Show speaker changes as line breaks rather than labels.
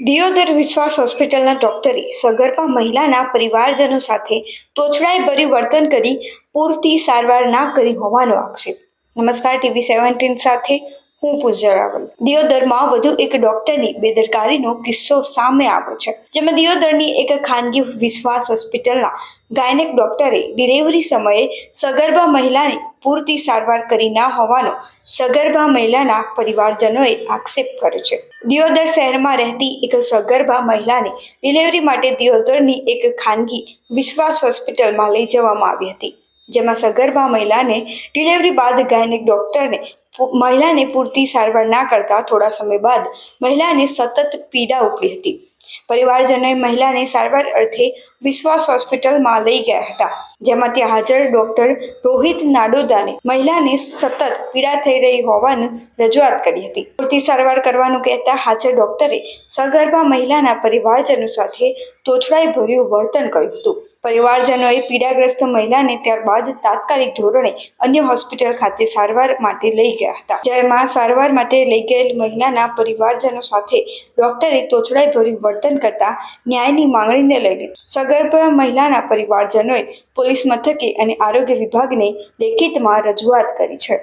દિયોદર વિશ્વાસ હોસ્પિટલના ડોક્ટરે સગર્ભા મહિલાના પરિવારજનો સાથે તોછડાઈભર્યું વર્તન કરી પૂરતી સારવાર ના કરી હોવાનો આક્ષેપ. નમસ્કાર, ટીવી સેવન્ટીન સાથે હું પૂજા રાવલ દિયોદરમાં વધુ એક ડોક્ટરની બેદરકારીનો કિસ્સો સામે આવ્યો છે, જેમાં દિયોદરની એક ખાનગી વિશ્વાસ હોસ્પિટલના ગાયનેક ડોક્ટરે ડિલિવરી સમયે સગર્ભા મહિલાને પૂરતી સારવાર કરી ના હોવાનો સગર્ભા મહિલાના પરિવારજનોએ આક્ષેપ કર્યો છે. દિયોદર શહેરમાં રહેતી એક સગર્ભા મહિલાને ડિલિવરી માટે દિયોદરની એક ખાનગી વિશ્વાસ હોસ્પિટલમાં લઈ જવામાં આવી હતી. જેમાં સગર્ભા મહિલાને ડિલિવરી બાદ ગાયનિક ડોક્ટરને મહિલાને પૂરતી સારવાર ના કરતા થોડા સમય બાદ મહિલાને સતત પીડા ઉપડી હતી. પરિવારજનોએ મહિલાને સારવાર અર્થે વિશ્વાસ હોસ્પિટલમાં લઈ ગયા હતા, જેમાં ત્યાં હાજર ડોક્ટર રોહિત નાડોદાને મહિલાને સતત પીડા થઈ રહી હોવાની રજૂઆત કરી હતી. પૂરતી સારવાર કરવાનું કહેતા હાજર ડોક્ટરે સગર્ભા મહિલાના પરિવારજનો સાથે તોછડાઈ ભર્યું વર્તન કર્યું હતું. પરિવારજનોએ પીડાગ્રસ્ત મહિલાને ત્યારબાદ તાત્કાલિક ધોરણે અન્ય હોસ્પિટલ ખાતે સારવાર માટે લઈ ગયા હતા. જેમાં સારવાર માટે લઈ ગયેલ મહિલાના પરિવારજનો સાથે ડોક્ટરે તોછડાઈ ભર્યું વર્તન કરતા ન્યાયની માંગણીને લઈને સગર્ભ મહિલાના પરિવારજનોએ પોલીસ મથકે અને આરોગ્ય વિભાગને લેખિતમાં રજૂઆત કરી છે.